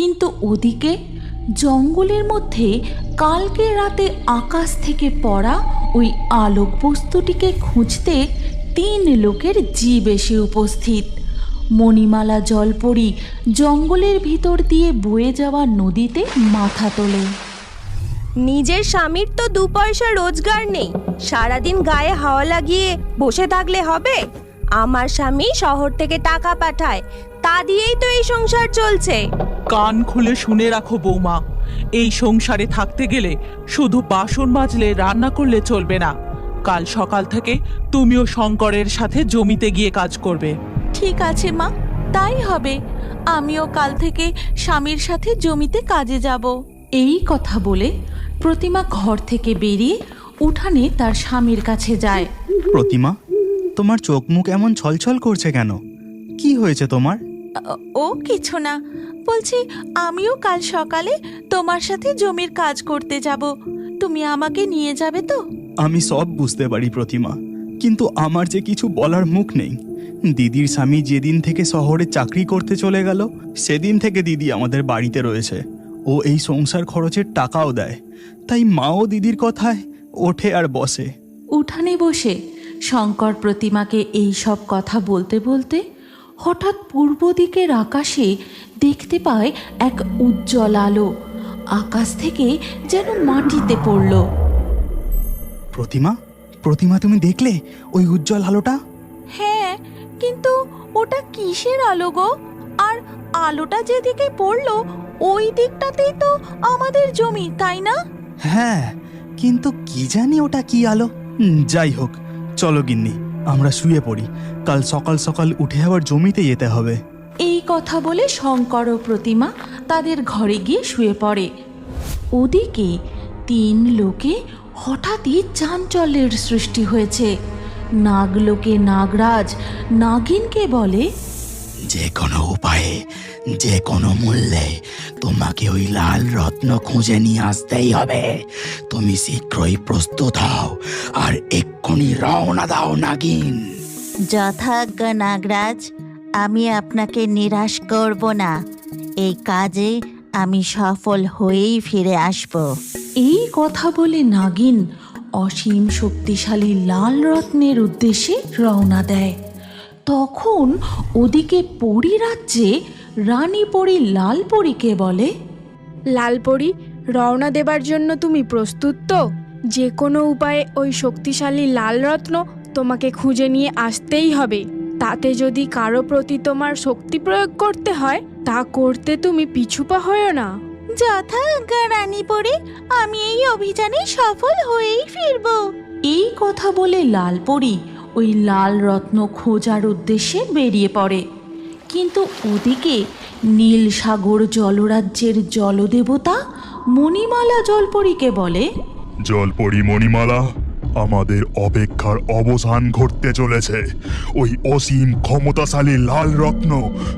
কিন্তু ওদিকে জঙ্গলের মধ্যে কালকে রাতে আকাশ থেকে পড়া ওই আলোক বস্তুটিকে খুঁজতে তিন লোকের জীব এসে উপস্থিত। মণিমালা জলপরি জঙ্গলের ভিতর দিয়ে বয়ে যাওয়া নদীতে মাথা তোলে। নিজের স্বামীর তো দু পয়সা রোজগার নেই। সারাদিন গায়ে হাওয়া লাগিয়ে বসে থাকলে হবে? আমার স্বামী শহর থেকে টাকা পাঠায় তা দিয়েই তো এই সংসার চলছে। কান খুলে শুনে রাখো বৌমা এই সংসারে থাকতে গেলে শুধু বাসন মাজলে রান্না করলে চলবে না। কাল সকাল থেকে তুমিও শঙ্করের সাথে জমিতে গিয়ে কাজ করবে। ঠিক আছে মা তাই হবে। আমিও কাল থেকে স্বামীর সাথে জমিতে কাজে যাব। এই কথা বলে প্রতিমা ঘর থেকে বেরিয়ে উঠানে তার স্বামীর কাছে যায়। প্রতিমা তোমার চোখ মুখ এমন ছলছল করছে কেন? কি হয়েছে তোমার? ও- ও কিছু না। বলছি আমিও কাল সকালে তোমার সাথে জমির কাজ করতে যাব। তুমি আমাকে নিয়ে যাবে তো? আমি সব বুঝতে পারি প্রতিমা। কিন্তু আমার যে কিছু বলার মুখ নেই। দিদির স্বামী যেদিন থেকে শহরে চাকরি করতে চলে গেল সেদিন থেকে দিদি আমাদের বাড়িতে রয়েছে। ও এই সংসার খরচের টাকাও দেয়। তাই মাও দিদির কথায় ওঠে আর বসে। উঠানে বসে শঙ্কর প্রতিমাকে এই সব কথা বলতে বলতে হঠাৎ পূর্ব দিকের আকাশে দেখতে পায় এক উজ্জ্বল আলো। আকাশ থেকে যেন মাটিতে পড়ল। প্রতিমা? প্রতিমা তুমি দেখলে ওই উজ্জ্বল আলোটা? হ্যাঁ কিন্তু ওটা কিসের আলো গো? আর আলোটা যেদিকে পড়ল ওই দিকটাতেই তো আমাদের জমি তাই না? হ্যাঁ কিন্তু কি জানি ওটা কি আলো? যাই হোক চলো গিন্নি। আমরা শুয়ে পড়ি। কাল সকাল সকাল উঠে আবার জমিতে যেতে হবে। এই কথা বলে শঙ্কর ও প্রতিমা তাদের ঘরে গিয়ে শুয়ে পড়ে। ওদিকে তিন লোকে হঠাৎই চাঞ্চল্যের সৃষ্টি হয়েছে। নাগলোকে নাগরাজ, নাগিনকে বলে যে কোনো উপায়ে যে কোনো মূল্যে তোমাকে ওই লাল রত্ন খুঁজে নিয়ে আসতেই হবে। তুমি শীঘ্রই প্রস্তুত হও আর এক্ষুনি রওনা দাও নাগিন। যথাজ্ঞা নাগরাজ আমি আপনাকে নিরাশ করব না। এই কাজে আমি সফল হয়েই ফিরে আসব। এই কথা বলে নাগিন অসীম শক্তিশালী লাল রত্নের উদ্দেশ্যে রওনা দেয়। তখন ওদিকে পরী রাজ্যে রানী পরী লাল পরীকে বলে লালপরি রওনা দেবার জন্য তুমি প্রস্তুত তো? যে কোনো উপায়ে ওই শক্তিশালী লাল রত্ন তোমাকে খুঁজে নিয়ে আসতেই হবে। তাতে যদি কারও প্রতি তোমার শক্তি প্রয়োগ করতে হয় তা করতে তুমি পিছুপা হয়েও না। যথাজ্ঞা রানী পরে আমি এই অভিযানে সফল হয়েই ফিরব। এই কথা বলে লালপরি ওই লাল রত্ন খোঁজার উদ্দেশ্যে বেরিয়ে পড়ে। কিন্তু ওদিকে নীল সাগর জলরাজ্যের জলদেবতা মণিমালা জলপরীকে বলে জলপরি মণিমালা আমাদের অপেক্ষার অবসান ঘটতে চলেছে। ওই অসীম ক্ষমতাশালী লাল রত্ন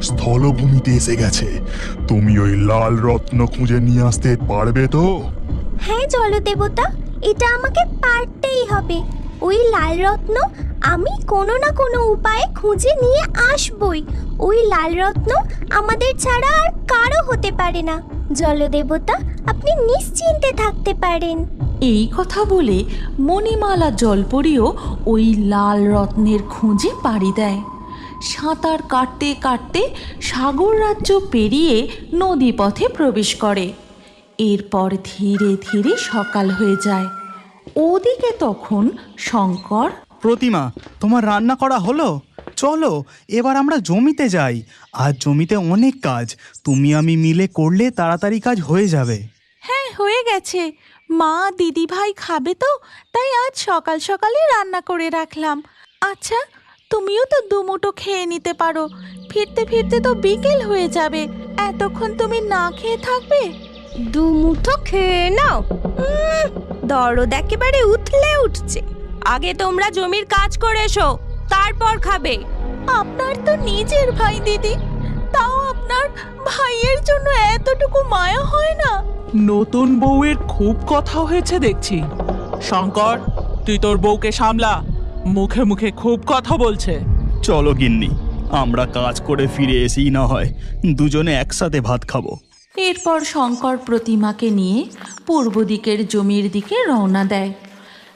স্থলভূমিতে এসে গেছে। তুমি ওই লাল রত্ন খুঁজে নিয়ে আসতে পারবে তো? হ্যাঁ জলদেবতা এটা আমাকে পারতেই হবে। ওই লাল রত্ন আমি কোনো না কোনো উপায়ে খুঁজে নিয়ে আসবই। ওই লাল রত্ন আমাদের ছাড়া আর কারও হতে পারে না। জলদেবতা, আপনি নিশ্চিন্তে থাকতে পারেন। এই কথা বলে মণিমালা জলপরিও ওই লাল রত্নের খোঁজে পাড়ি দেয়। সাঁতার কাটতে কাটতে সাগর রাজ্য পেরিয়ে নদী পথে প্রবেশ করে। এরপর ধীরে ধীরে সকাল হয়ে যায়। ওদিকে তখন শঙ্কর প্রতিমা তোমার রান্না করা হলো? চলো এবার আমরা জমিতে যাই। আর জমিতে অনেক কাজ। তুমি আমি মিলে করলে তাড়াতাড়ি কাজ হয়ে যাবে। হ্যাঁ হয়ে গেছে। মা দিদি ভাই খাবে তো তাই আজ সকাল সকালে রান্না করে রাখলাম। আচ্ছা তুমিও তো দুমুটো খেয়ে নিতে পারো। ফিরতে ফিরতে তো বিকেল হয়ে যাবে। এতক্ষণ তুমি না খেয়ে থাকবে? দু মুঠো খেয়ে নাও। দরদ একেবারে উথলে উঠছে। আগে তোমরা জমির কাজ করে এসো তারপর খাবে। আপনার তো নিজের ভাই দিদি। তাও আপনার ভাইয়ের জন্য এতটুকু মায়া হয় না? নতুন বউয়ের খুব কথা হয়েছে দেখছি। শঙ্কর তুই তোর বউকে সামলা। মুখে মুখে খুব কথা বলছে। চলো গিন্নি আমরা কাজ করে ফিরে এসেই না হয় দুজনে একসাথে ভাত খাব। এরপর শঙ্কর প্রতিমাকে নিয়ে পূর্ব দিকের জমির দিকে রওনা দেয়।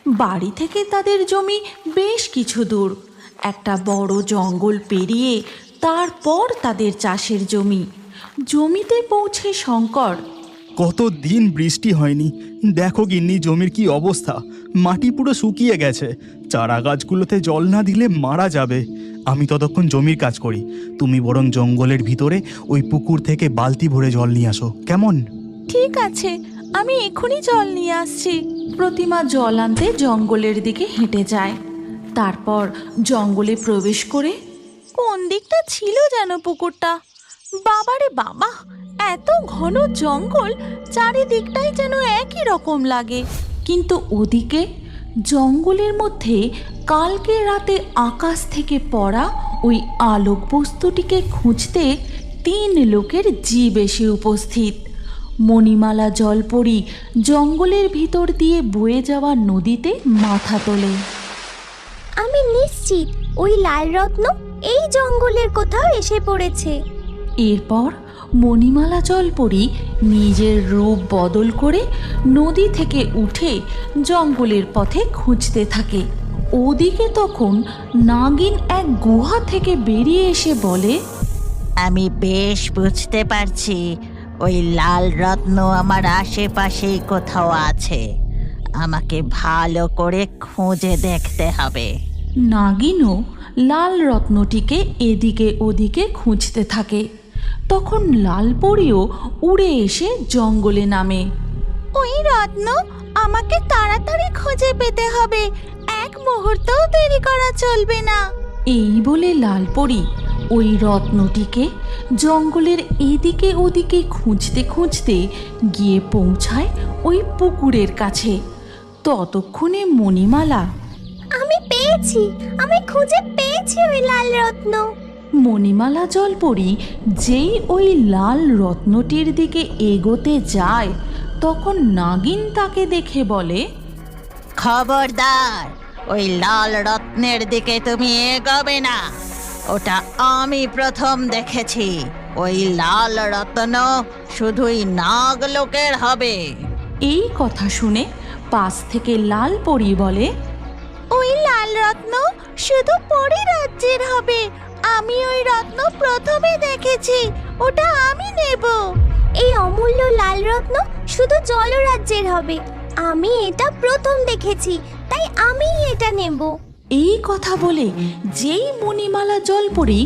বাড়ি থেকে তাদের জমি বেশ কিছু দূর। একটা বড় জঙ্গল পেরিয়ে তারপর তাদের চাষের জমি। জমিতে পৌঁছে শঙ্কর। কত দিন বৃষ্টি হয়নি? দেখো গিন্নি, জমির কি অবস্থা? মাটি পুরো শুকিয়ে গেছে। চারা গাছগুলোতে জল না দিলে মারা যাবে। আমি ততক্ষণ জমির কাজ করি। তুমি বরং জঙ্গলের ভিতরে ওই পুকুর থেকে বালতি ভরে জল নিয়ে আসো। কেমন? ঠিক আছে। আমি এখনই জল নিয়ে আসছি। প্রতিমা জল আনতে জঙ্গলের দিকে হেঁটে যায়। তারপর জঙ্গলে প্রবেশ করে কোন দিকটা ছিল যেন পুকুরটা? বাবারে বাবা! এত ঘন জঙ্গল, চারিদিকটাই যেন একই রকম লাগে। কিন্তু ওদিকে জঙ্গলের মধ্যে কালকে রাতে আকাশ থেকে পড়া ওই আলোক বস্তুটিকে খুঁজতে তিন লোকের জীব এসে উপস্থিত। মণিমালা জল জলপরি জঙ্গলের ভিতর দিয়ে বয়ে যাওয়া নদীতে মাথা তোলে। আমি নিশ্চিত ওই লাল রত্ন এই জঙ্গলের কোথাও এসে পড়েছে। এরপর মণিমালা জলপরি নিজের রূপ বদল করে নদী থেকে উঠে জঙ্গলের পথে খুঁজতে থাকে। ওদিকে তখন নাগিন এক গুহা থেকে বেরিয়ে এসে বলে আমি বেশ বুঝতে পারছি ওই লাল রত্ন আমার আশেপাশেই কোথাও আছে। আমাকে ভালো করে খুঁজে দেখতে হবে। নাগিনও লাল রত্নটিকে এদিকে ওদিকে খুঁজতে থাকে। তখন লালপরিও উড়ে এসে জঙ্গলে নামে। ওই রত্ন আমাকে তাড়াতাড়ি খুঁজে পেতে হবে। এক মুহূর্তও দেরি করা চলবে না। এই বলে লালপরি ওই রত্নটিকে জঙ্গলের এদিকে ওদিকে খুঁজতে খুঁজতে গিয়ে পৌঁছায় ওই পুকুরের কাছে। ততক্ষণে মণিমালা আমি পেয়েছি আমি খুঁজে পেয়েছি ওই লাল রত্ন মণিমালা জলপরি যেই ওই লাল রত্নটির দিকে এগোতে যায় তখন নাগিন তাকে দেখে বলে খবরদার ওই লাল রত্নের দিকে তুমি এগোবে না। ওটা আমি প্রথম দেখেছি। ওই লাল রত্ন শুধুই নাগ লোকের হবে। এই কথা শুনে পাশ থেকে লাল পরি বলে ওই লাল রত্ন শুধু পরি রাজ্যের হবে। আমি ওই রত্ন প্রথমে দেখেছি। ওটা আমি নেব। এই অমূল্য লাল রত্ন শুধু জলরাজ্যের হবে। আমি এটা প্রথম দেখেছি তাই আমিই এটা নেব। এই কথা বলে যেই মণিমালা জলপরি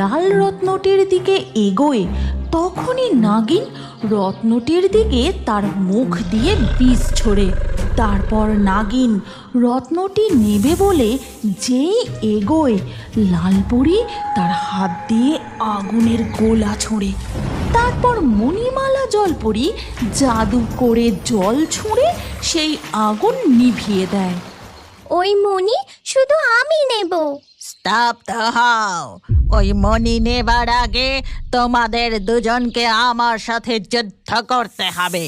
লাল রত্নটির দিকে এগোয় তখনই নাগিন রত্নটির দিকে তার মুখ দিয়ে বিষ ছোড়ে তারপর নাগিন রত্নটি নেবে বলে যেই এগোয় লালপরি তার হাত দিয়ে আগুনের গোলা ছোড়ে। তারপর মণিমালা জলপরি জাদু করে জল ছুঁড়ে সেই আগুন নিভিয়ে দেয়। ওই মণি শুধু আমি নেব। স্তব্ধ হও ওই মণি নেবার আগে তোমাদের দুজনকে আমার সাথে যুদ্ধ করতে হবে।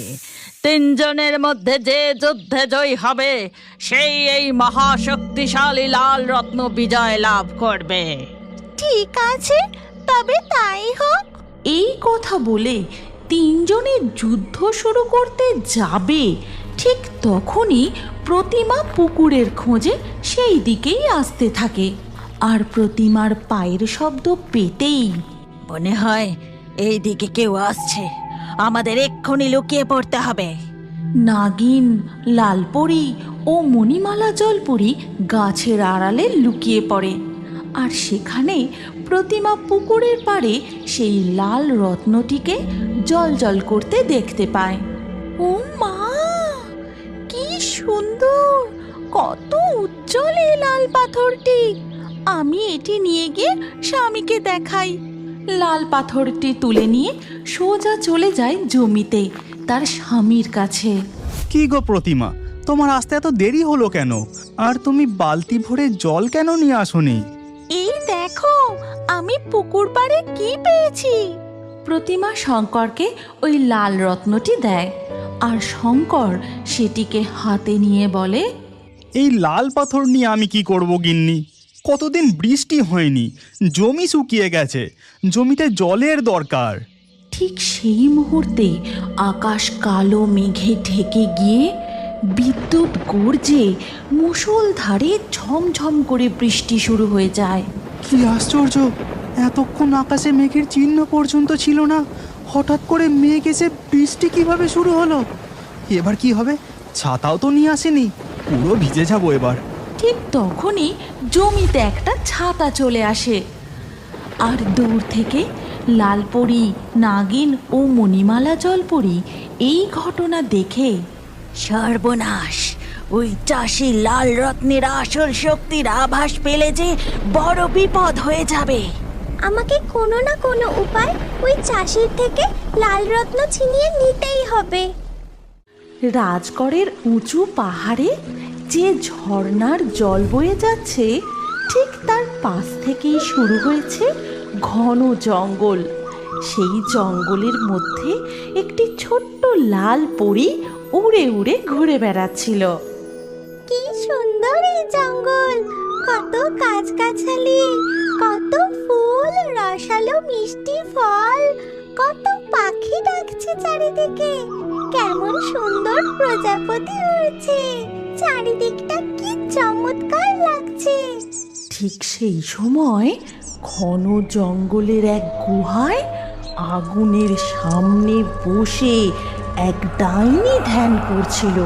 তিনজনের মধ্যে যে যুদ্ধে জয়ী হবে সেই এই মহাশক্তিশালী লাল রত্ন বিজয় লাভ করবে। ঠিক আছে তবে তাই হোক। এই কথা বলে তিনজনে যুদ্ধ শুরু করতে যাবে। ঠিক তখনই প্রতিমা পুকুরের খোঁজে সেই দিকেই আসতে থাকে। আর প্রতিমার পায়ের শব্দ পেতেই মনে হয় এই দিকে কেউ আসছে। আমাদের এক্ষুনি লুকিয়ে পড়তে হবে। নাগিন, লালপরি ও মণিমালা জলপরি গাছের আড়ালে লুকিয়ে পড়ে। আর সেখানে প্রতিমা পুকুরের পাড়ে সেই লাল রত্নটিকে জল জল করতে দেখতে পায়। ও মা, কি সুন্দর! কত উজ্জ্বল এই লাল পাথরটি। আমি এটি নিয়ে গিয়ে স্বামীকে দেখাই। লাল পাথরটি তুলে নিয়ে সোজা চলে যায় জমিতে তার স্বামীর কাছে। কি গো প্রতিমা তোমার আসতে এত দেরি হলো কেন? আর তুমি বালতি ভরে জল কেন নিয়ে আসোনি? এই দেখো আমি পুকুর পাড়ে কি পেয়েছি? প্রতিমা শঙ্করকে ওই লাল রত্নটি দেয় আর শঙ্কর সেটিকে হাতে নিয়ে বলে এই লাল পাথর নিয়ে আমি কি করব গিন্নি? কতদিন বৃষ্টি হয়নি জমি শুকিয়ে গেছে জমিতে জলের দরকার। ঠিক সেই মুহূর্তে আকাশ কালো মেঘে ঢেকে গিয়ে বিদ্যুৎ গর্জে মুষলধারে ঝমঝম করে বৃষ্টি শুরু হয়ে যায়। কি আশ্চর্য! এতক্ষণ আকাশে মেঘের চিহ্ন পর্যন্ত ছিল না। হঠাৎ করে মেঘ এসে বৃষ্টি কীভাবে শুরু হলো? এবার কি হবে? ছাতাও তো নিয়ে আসেনি। পুরো ভিজে যাব এবার। ঠিক তখনই জমিতে একটা ছাতা চলে আসে। আর দূর থেকে লালপরি নাগিন ও মণিমালা জলপরি এই ঘটনা দেখে সর্বনাশ। ওই চাষি লাল রত্নের আসল শক্তির আভাস পেলে যে বড় বিপদ হয়ে যাবে। আমাকে কোনো না কোনো উপায় ওই চাষির থেকে লাল রত্ন ছিনিয়ে নিতেই হবে। রাজগড়ের উঁচু পাহাড়ে যে ঝর্ণার জল বয়ে যাচ্ছে, ঠিক তার পাশ থেকেই শুরু হয়েছে ঘন জঙ্গল। সেই জঙ্গলের মধ্যে একটি ছোট্ট লাল পরী উড়ে উড়ে ঘুরে বেড়াচ্ছিল। কি সুন্দর এই জঙ্গল! কত গাছগাছালি, কত ফুল, রসালো মিষ্টি ফল, কত পাখি ডাকছে চারিদিকে। কেমন সুন্দর প্রজাপতি উড়ছে চারিদিকটা কি চমৎকার লাগছে। ঠিক সেই সময় ঘন জঙ্গলের এক গুহায় আগুনের সামনে বসে এক ডাইনি ধ্যান করছিল।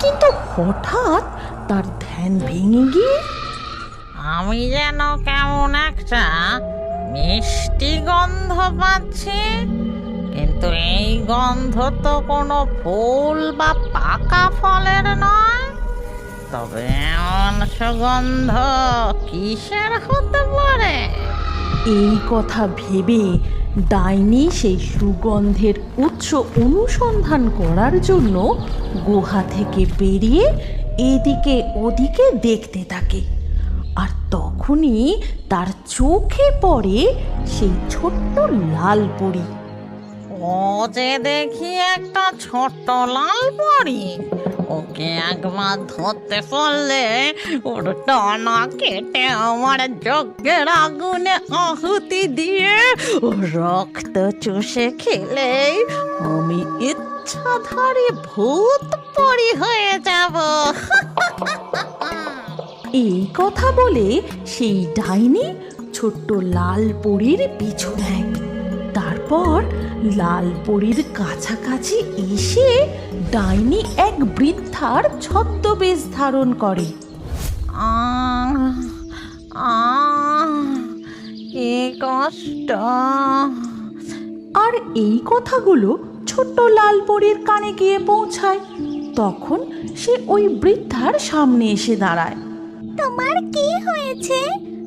কিন্তু হঠাৎ তার ধ্যান ভেঙে গিয়ে আমি যেন কেমন একটা মিষ্টি গন্ধ পাচ্ছি। কিন্তু এই গন্ধ তো কোনো ফুল বা পাকা ফলের নয়। তবে এমন সুগন্ধ কিসের হতে পারে? এই কথা ভেবে ডাইনি সেই সুগন্ধের উৎস অনুসন্ধান করার জন্য গুহা থেকে বেরিয়ে এদিকে ওদিকে দেখতে থাকে। আর তখনই তার চোখে পড়ে সেই ছোট্ট লাল পরি। ও যে দেখি একটা ছোট্ট লাল পরি। ওকে একবার ধরতে পারলে ওর টানা কেটে আমার যজ্ঞের আগুনে আহুতি দিয়ে রক্ত চুষে খেলেই আমি ইচ্ছাধারী ভূত পরি হয়ে যাব। এই কথা বলে সেই ডাইনি ছোট্ট লাল পরীর পিছু নেয় তারপর লাল পরীর কাছাকাছি এসে ডাইনি এক বৃদ্ধার ছদ্মবেশ ধারণ করে। কষ্ট। আর এই কথাগুলো ছোট্ট লাল পরীর কানে গিয়ে পৌঁছায়। তখন সে ওই বৃদ্ধার সামনে এসে দাঁড়ায়। তোমার কি হয়েছে?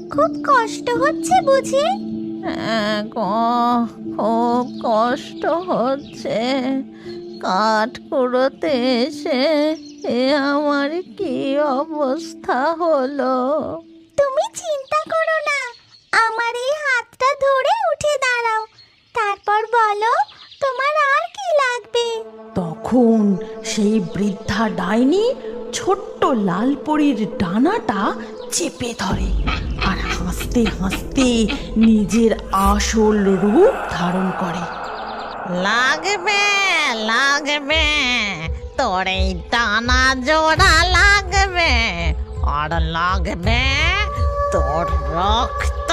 খুব কষ্ট হচ্ছে বুঝি? হ্যাঁ গো, খুব কষ্ট হচ্ছে। কাঠ কুড়োতে এসে এ আমার কি অবস্থা হলো? তুমি চিন্তা করো না আমার এই হাতটা ধরে উঠে দাঁড়াও। তারপর বলো তোমার আর কি লাগবে? তখন সেই বৃদ্ধা ডাইনি ছোট্ট লাল পরীর ডানাটা চেপে ধরে। হাসতে হাসতে নিজের আসল রূপ ধারণ করে। লাগবে লাগবে, তোর এই টানা জোড়া লাগবে, আর লাগবে তোর রক্ত,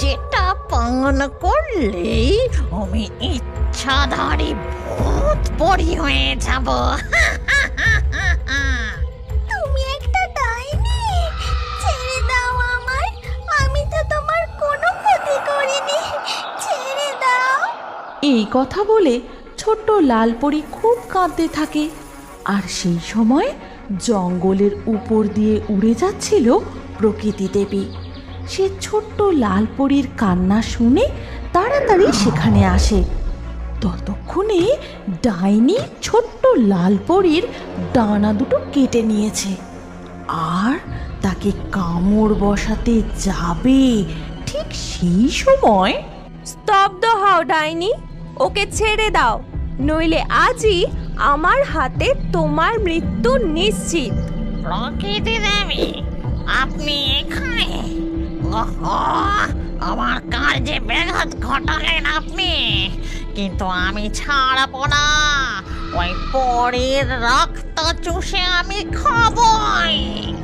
যেটা পান করলেই আমি ইচ্ছাধারী ভূত পরি হয়ে যাব। এই কথা বলে ছোট্ট লাল পরী খুব কাঁদতে থাকে। আর সেই সময় জঙ্গলের উপর দিয়ে উড়ে যাচ্ছিল প্রকৃতি দেবী। সে ছোট্ট লাল পরীর কান্না শুনে তাড়াতাড়ি সেখানে আসে। ততক্ষণে ডাইনি ছোট্ট লাল পরীর ডানা দুটো কেটে নিয়েছে। আর তাকে কামড় বসাতে যাবে ঠিক সেই সময় স্তব্ধ হও, ডাইনি। ওকে ছেড়ে দাও নইলে আজই আমার হাতে তোমার মৃত্যু নিশ্চিত। প্রকৃতি দেবী আপনি এখানে? ওহো আমার কাজে ব্যাঘাত ঘটালেন আপনি। কিন্তু আমি ছাড়াবো না। ওই পরের রক্ত চুষে আমি খাবই।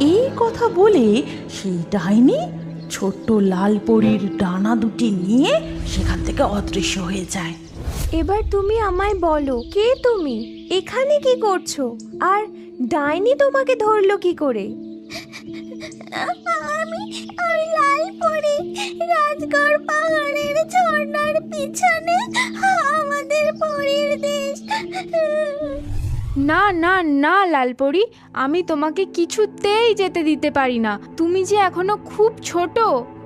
এই কথা বলে সেই ডাইনি ছোট্ট লাল পরীর ডানা দুটি নিয়ে সেখান থেকে অদৃশ্য হয়ে যায়। এবার তুমি আমায় বলো কে তুমি? এখানে কি করছ? আর ডাইনি তোমাকে ধরলো কি করে? আমি আমি লাল পরি রাজগড় পাহাড়ের ঝর্ণার পিছনে আমাদের পরীর দেশ। না না না লালপরি আমি তোমাকে কিছুতেই যেতে দিতে পারি না। তুমি যে এখনও খুব ছোট।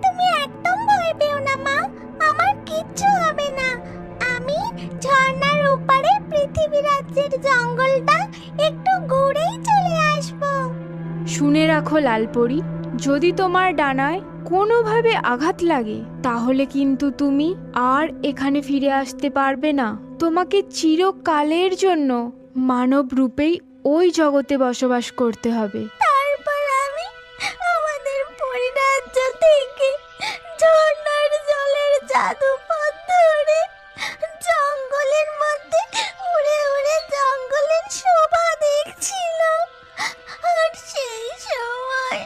তুমি একদম ভয় পেও না মা। আমার কিচ্ছু হবে না। আমি ঝর্ণার ওপারে পৃথিবী রাজ্যের জঙ্গলটা একটু ঘুরেই চলে আসব। শুনে রাখো লালপরি যদি তোমার ডানায় কোনোভাবে আঘাত লাগে তাহলে কিন্তু তুমি আর এখানে ফিরে আসতে পারবে না। তোমাকে চিরকালের জন্য মানব রূপেই ওই জগতে বসবাস করতে হবে। তারপর আমি আমাদের পরিরাজ্য থেকে ঝর্ণার জলের জাদু পথ ধরে জঙ্গলের মধ্যে উড়ে উড়ে জঙ্গলের শোভা দেখছিলাম। আর সেই সময়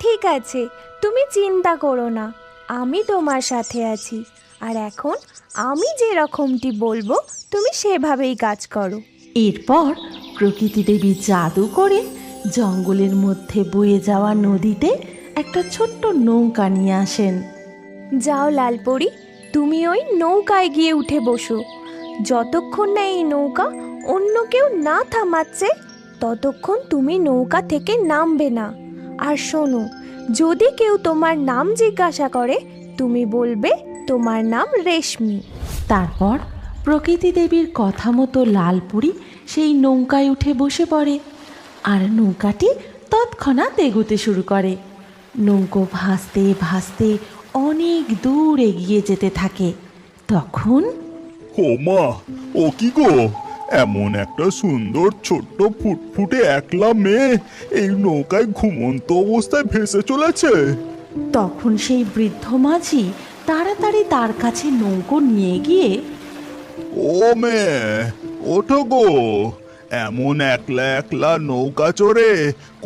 ঠিক আছে তুমি চিন্তা করো না আমি তোমার সাথে আছি। আর এখন আমি যে রকমটি বলব তুমি সেভাবেই কাজ করো। এরপর প্রকৃতি দেবী জাদু করে জঙ্গলের মধ্যে বয়ে যাওয়া নদীতে একটা ছোট্ট নৌকা নিয়ে আসেন। যাও লালপরি তুমি ওই নৌকায় গিয়ে উঠে বসো। যতক্ষণ না এই নৌকা অন্য কেউ না থামাচ্ছে ততক্ষণ তুমি নৌকা থেকে নামবে না। আর শোনো যদি কেউ তোমার নাম জিজ্ঞাসা করে তুমি বলবে তোমার নাম রেশমি। তারপর প্রকৃতি দেবীর কথা মতো লালপুরি সেই নৌকায় উঠে বসে পড়ে। আর নৌকাটি তৎক্ষণাৎ এগোতে শুরু করে। নৌকো ভাসতে ভাসতে অনেক দূর এগিয়ে যেতে থাকে। তখন ও মা ও কি গো? এমন একটা সুন্দর ছোট্ট ফুটফুটে একলা মেয়ে এই নৌকায় ঘুমন্ত অবস্থায় ভেসে চলেছে। তখন সেই বৃদ্ধ মাঝি তাড়াতাড়ি তার কাছে নৌকো নিয়ে গিয়ে ও মেয়ে ওঠো গো। এমন একলা একলা নৌকা চড়ে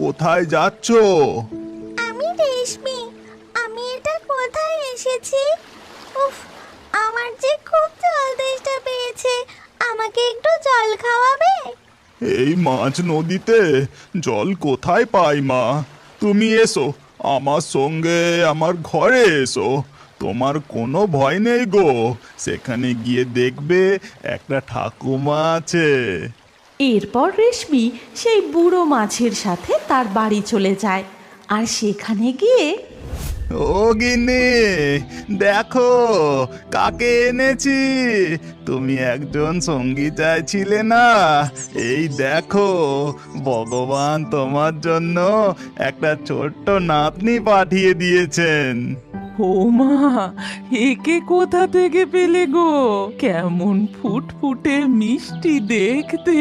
কোথায় যাচ্ছ? আমি রেশমি আমি এটা কোথায় এসেছি? উফ আমার যে খুব জল তেষ্টা পেয়েছে আমাকে একটু জল খাওয়াবে? এই মাঝ নদীতে জল কোথায় পাই মা? তুমি এসো আমার সঙ্গে আমার ঘরে এসো। তোমার কোনো ভয় নেই গো। সেখানে গিয়ে দেখবে একটা ঠাকুমা আছে। এরপর রেশমি সেই বুড়ো মাছের সাথে তার বাড়ি চলে যায়। আর সেখানে গিয়ে ও গিন্নি দেখো কাকে এনেছি। তুমি একজন সঙ্গী চাইছিলে না? এই দেখো ভগবান তোমার জন্য একটা ছোট্ট নাতনি পাঠিয়ে দিয়েছেন। ও মা একে কোথা থেকে পেলে গো? কেমন ফুটফুটে মিষ্টি দেখতে।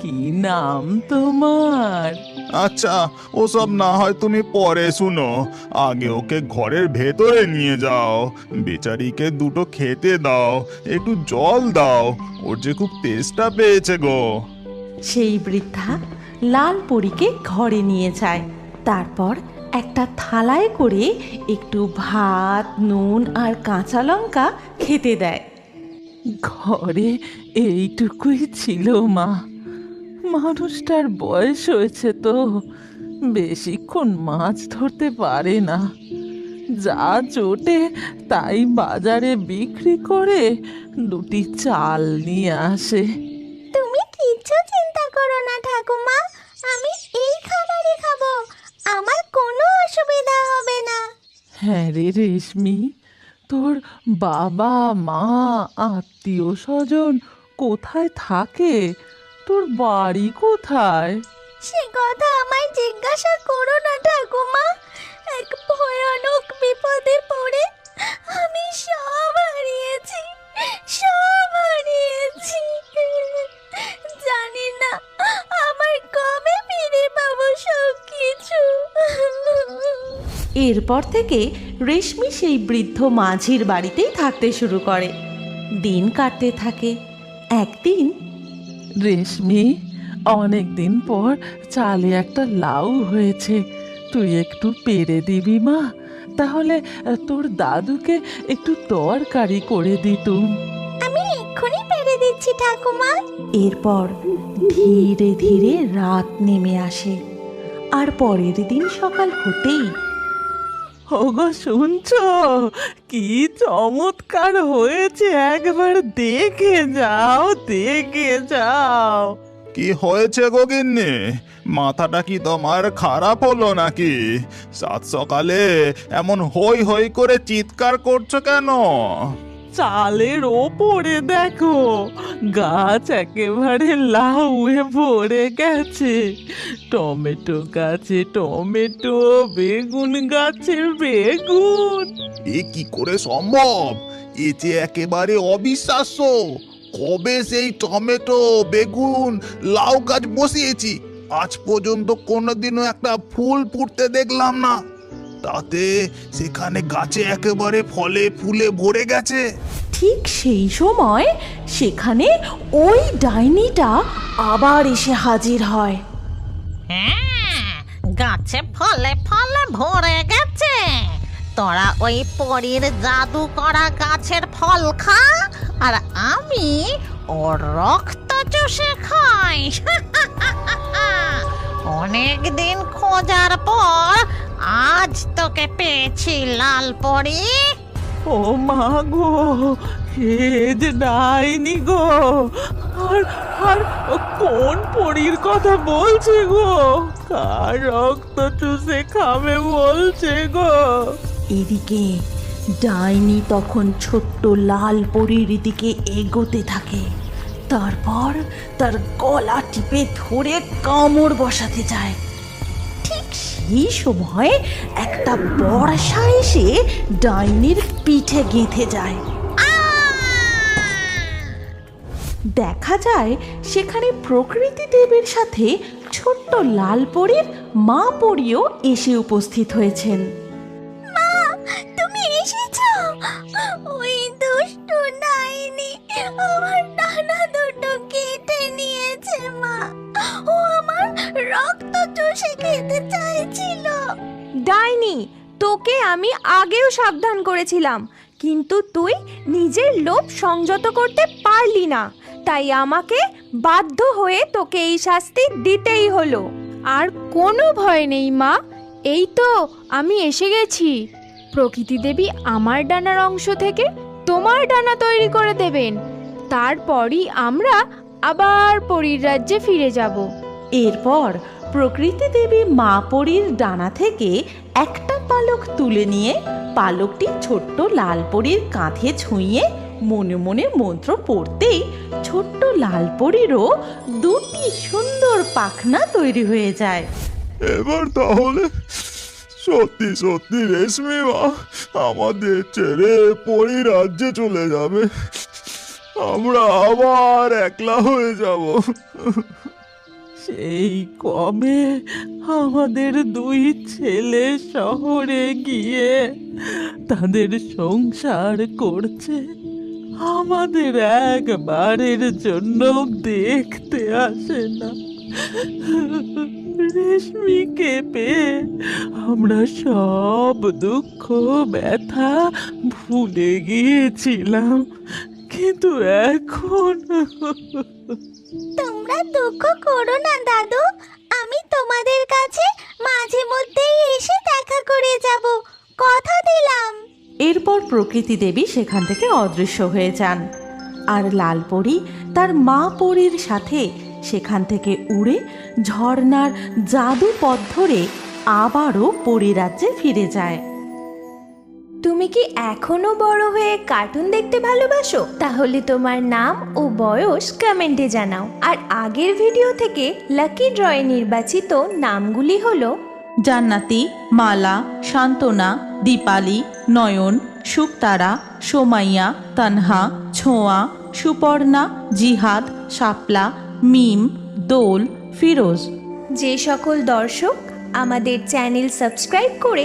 কি নাম তোমার? আচ্ছা ওসব না হয় তুমি পরে শুনো। আগে ওকে ঘরের ভেতরে নিয়ে যাও। বেচারিকে দুটো খেতে দাও একটু জল দাও। ওর যে খুব তেষ্টা পেয়েছে গো। সেই বৃদ্ধা লাল পরীকে ঘরে নিয়ে যায়। তারপর একটা থালায় করে একটু ভাত নুন আর কাঁচা লঙ্কা খেতে দেয়। ঘরে এইটুকুই ছিল মা। মানুষটার বয়স হয়েছে তো। বেশিক্ষণ মাছ ধরতে পারে না। যা চোটে তাই বাজারে বিক্রি করে দুটি চাল নিয়ে আসে। তুমি কিচ্ছু চিন্তা করো না ঠাকুমা। আমি আমার কোনো অসুবিধা হবে না। হ্যাঁ রে রেশমি তোর বাবা মা আত্মীয় স্বজন কোথায় থাকে? তোর বাড়ি কোথায়? সে কথা আমায় জিজ্ঞাসা করো না ঠাকুমা। এক ভয়ানক বিপদে পড়ে আমি সব হারিয়েছি সব হারিয়েছি। জানি না এরপর থেকে রেশমি সেই বৃদ্ধ মাঝির বাড়িতেই থাকতে শুরু করে। দিন কাটতে থাকে। একদিন রেশমি অনেক দিন পর চালে একটা লাউ হয়েছে। তুই একটু পেরে দিবি মা তাহলে তোর দাদুকে একটু তরকারি করে দিতুম আমি এক্ষুনি পেরে দিচ্ছি ঠাকুমা। এরপর ধীরে ধীরে রাত নেমে আসে। আর পরের দিন সকাল হতেই ওগো, শুনছো? কি চমৎকার হয়েছে, একবার দেখে যাও দেখে যাও। কি হয়েছে গোগিন্নি মাথাটা কি তোমার খারাপ হলো নাকি? সাত সকালে এমন হই হই করে চিৎকার করছ কেন? চালের ওপরে দেখো, গাছ একেবারে লাউয়ে ভরে গেছে। টমেটো গাছে টমেটো, বেগুন গাছে বেগুন। এ কি করে সম্ভব? এ যে একেবারে অবিশ্বাস্য। কবে সেই টমেটো, বেগুন, লাউ গাছ বসিয়েছি? আজ পর্যন্ত কোনোদিনও একটা ফুল ফুটতে দেখলাম না। তাতে সেখানে গাছে একেবারে ফলে ফুলে ভরে গেছে। ঠিক সেই সময় সেখানে ওই ডাইনিটা আবার এসে হাজির হয়। হ্যাঁ গাছে ফলে ফলে ভরে গেছে। তোরা ওই পরীর জাদু করা গাছের ফল খা আর আমি ওর রক্ত চষে খাই। অনেক দিন খোঁজার পর আজ তোকে পেয়েছি লাল পরি। ও মা গো হে যে ডাইনি গো। আর আর কোন পরীর কথা বলছে গো? কার রক্ত চুষে খাবে বলছে গো? এদিকে ডাইনি তখন ছোট্ট লাল পরীর দিকে এগোতে থাকে। তারপর তার গলা টিপে ধরে কামড় বসাতে যায়। সেই সময় একটা বর্ষা এসে ডাইনির পিঠে গেঁথে যায়। দেখা যায় সেখানে প্রকৃতি দেবীর সাথে ছোট্ট লাল পরীর মা পরীও এসে উপস্থিত হয়েছেন। চষে খেতে চাইছিল। ডাইনি তোকে আমি আগেও সাবধান করেছিলাম কিন্তু তুই নিজের লোভ সংযত করতে পারলি না তাই আমাকে বাধ্য হয়ে তোকে এই শাস্তি দিতেই হলো। আর কোনো ভয় নেই মা। এই তো আমি এসে গেছি। প্রকৃতি দেবী আমার ডানার অংশ থেকে তোমার ডানা তৈরি করে দেবেন। তারপরই আমরা আবার পরীর রাজ্যে ফিরে যাব। এরপর প্রকৃতি দেবী মা পরীর ডানা থেকে একটা পালক তুলে নিয়ে পালকটি ছোট্ট লাল পরীর কাঁধে ছুঁয়ে মনে মনে মন্ত্র পড়তেই ছোট্ট লাল পরীরও দুটি সুন্দর পাখনা তৈরি হয়ে যায়। এবার তাহলে সত্যি সত্যি রেশমি মা, আমাদের ছেড়ে পরি রাজ্যে চলে যাবে। আমরা আবার একলা হয়ে যাব। সেই কবে আমাদের দুই ছেলে শহরে গিয়ে তাদের সংসার করছে? আমাদের একবারের জন্য দেখতে আসে না। রেশমিকে পেয়ে আমরা সব দুঃখ, ব্যথা ভুলে গিয়েছিলাম, কিন্তু এখন তোমরা দুঃখ করো না, দাদু। আমি তোমাদের কাছে মাঝে মধ্যেই এসে দেখা করে যাব। কথা দিলাম। এরপর প্রকৃতি দেবী সেখান থেকে অদৃশ্য হয়ে যান। আর লালপরি তার মা পরীর সাথে সেখান থেকে উড়ে ঝর্ণার জাদু পথ ধরে আবারও পরিরাজ্যে ফিরে যায়। তুমি কি এখনও বড় হয়ে কার্টুন দেখতে ভালোবাসো? তাহলে তোমার নাম ও বয়স কমেন্টে জানাও। আর আগের ভিডিও থেকে লাকি ড্রয়ে নির্বাচিত নামগুলি হলো জান্নাতি মালা শান্তনা দীপালি নয়ন শুকতারা সোমাইয়া তানহা ছোঁয়া সুপর্ণা জিহাদ শাপলা মিম দোল ফিরোজ। যে সকল দর্শক আমাদের চ্যানেল সাবস্ক্রাইব করে